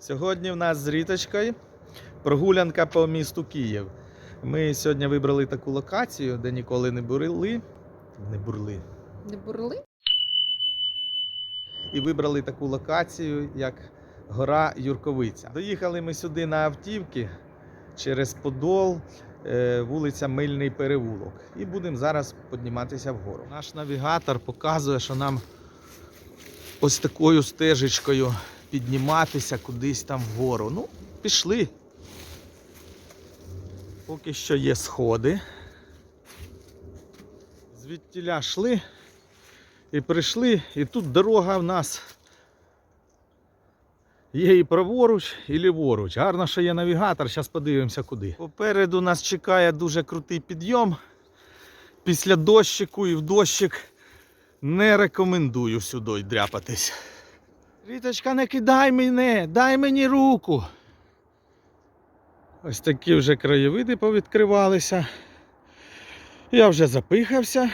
Сьогодні в нас з Ріточкою прогулянка по місту Київ. Ми сьогодні вибрали таку локацію, де ніколи не бурили. Не бурли. Не бурли? І вибрали таку локацію, як гора Юрковиця. Доїхали ми сюди на автівки через Подол, е, вулиця Мильний перевулок. І будемо зараз підніматися вгору. Наш навігатор показує, що нам ось такою стежечкою підніматися кудись там вгору. Ну, пішли. Поки що є сходи. Звідтіля йшли і прийшли, і тут дорога в нас є і праворуч, і ліворуч. Гарно, що є навігатор, зараз подивимося куди. Попереду нас чекає дуже крутий підйом. Після дощику і в дощик не рекомендую сюди дряпатись. Ріточка, не кидай мене, дай мені руку. Ось такі вже краєвиди повідкривалися. Я вже запихався.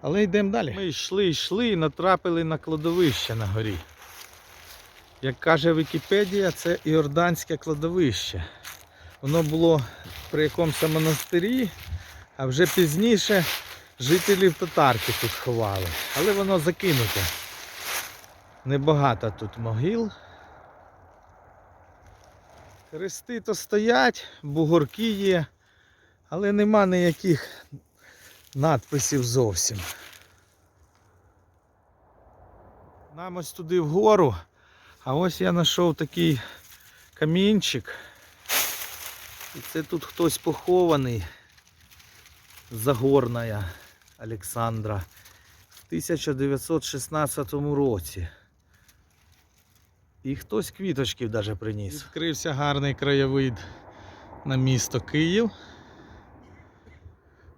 Але йдемо далі. Ми йшли, йшли і натрапили на кладовище на горі. Як каже Вікіпедія, це Іорданське кладовище. Воно було при якомусь монастирі, а вже пізніше жителів татарки тут ховали. Але воно закинуте. Небагато тут могил. Хрести то стоять, бугорки є, але нема ніяких надписів зовсім. Нам ось туди вгору, а ось я знайшов такий камінчик. І це тут хтось похований. Загорная Олександра в 1916 році. І хтось квіточків навіть приніс. Відкрився гарний краєвид на місто Київ.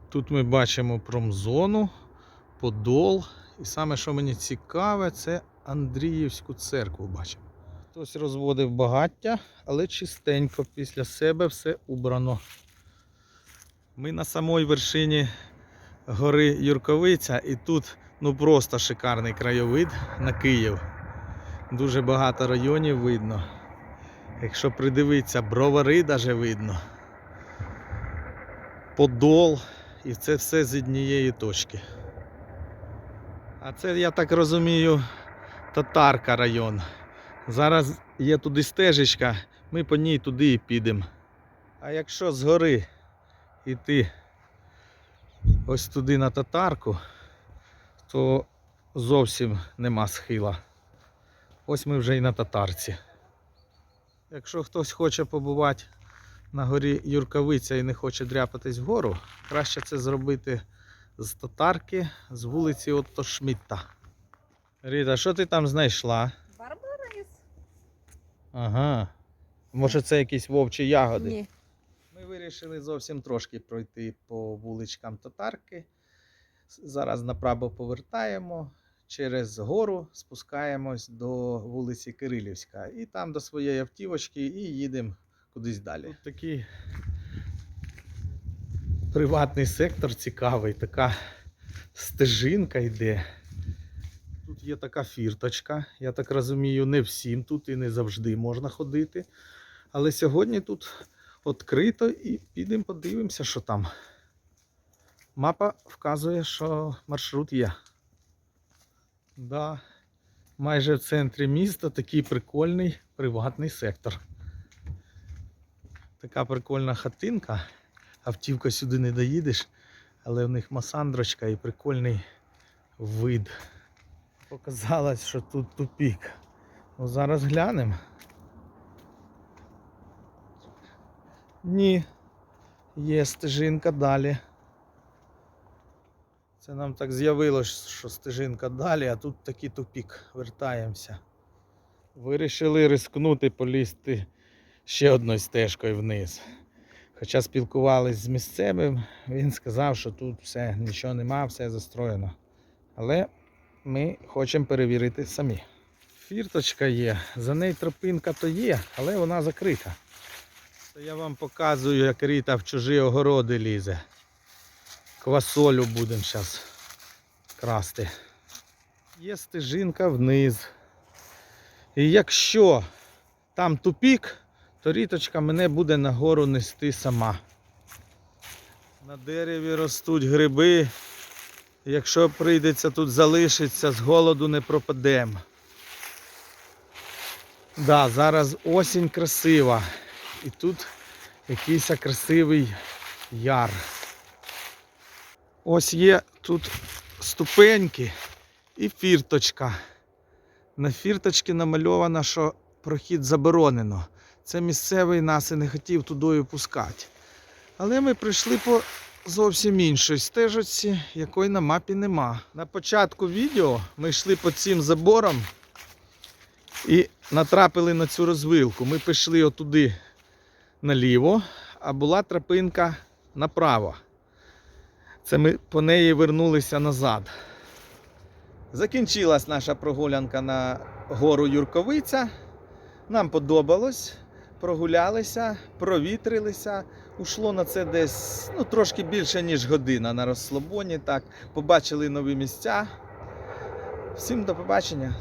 Тут ми бачимо промзону, Подол. І саме, що мені цікаве, це Андріївську церкву бачимо. Хтось розводив багаття, але чистенько після себе все убрано. Ми на самій вершині гори Юрковиця і тут ну просто шикарний краєвид на Київ. Дуже багато районів видно. Якщо придивитися, бровари навіть видно. Подол. І це все з однієї точки. А це, я так розумію, Татарка район. Зараз є туди стежечка, ми по ній туди і підемо. А якщо згори йти ось туди на татарку, то зовсім нема схила. Ось ми вже і на татарці. Якщо хтось хоче побувати на горі Юркавиця і не хоче дряпатись вгору, краще це зробити з татарки, з вулиці Отто Шмітта. Ріта, що ти там знайшла? Барбарис? Ага. Може це якісь вовчі ягоди? Ні. Ми вирішили зовсім трошки пройти по вуличкам татарки. Зараз направо повертаємо, через гору спускаємось до вулиці Кирилівська. І там до своєї автівочки і їдемо кудись далі. Тут такий приватний сектор цікавий, така стежинка йде. Тут є така фірточка. Я так розумію, не всім тут і не завжди можна ходити. Але сьогодні тут відкрито і підемо подивимося, що там. Мапа вказує, що маршрут є. Да, майже в центрі міста такий прикольний приватний сектор. Така прикольна хатинка. Автівка сюди не доїдеш, але в них масандрочка і прикольний вид. Показалось, що тут тупік. Ну зараз глянемо. Ні. Є стежинка далі. Це нам так з'явилось, що стежинка далі, а тут такий тупік. Вертаємося. Вирішили рискнути полізти ще одною стежкою вниз. Хоча спілкувались з місцевим, він сказав, що тут все, нічого нема, все застроєно. Але ми хочемо перевірити самі. Фірточка є, за нею тропинка то є, але вона закрита. Це я вам показую, як Ріта в чужі огороди лізе. Квасолю будемо зараз красти. Є стежинка вниз. І якщо там тупік, то ріточка мене буде нагору нести сама. На дереві ростуть гриби. Якщо прийдеться тут залишитися, з голоду не пропадемо. Да, зараз осінь красива. І тут якийсь красивий яр. Ось є тут ступеньки і фірточка. На фірточці намальовано, що прохід заборонено. Це місцевий нас і не хотів тудою пускати. Але ми прийшли по зовсім іншій стежці, якої на мапі нема. На початку відео ми йшли по цим заборам і натрапили на цю розвилку. Ми пішли отуди наліво, а була тропинка направо. Це ми по неї вернулися назад. Закінчилась наша прогулянка на гору Юрковиця. Нам подобалось. Прогулялися, провітрилися. Ушло на це десь ну, трошки більше, ніж година на розслабоні. Так, побачили нові місця. Всім до побачення.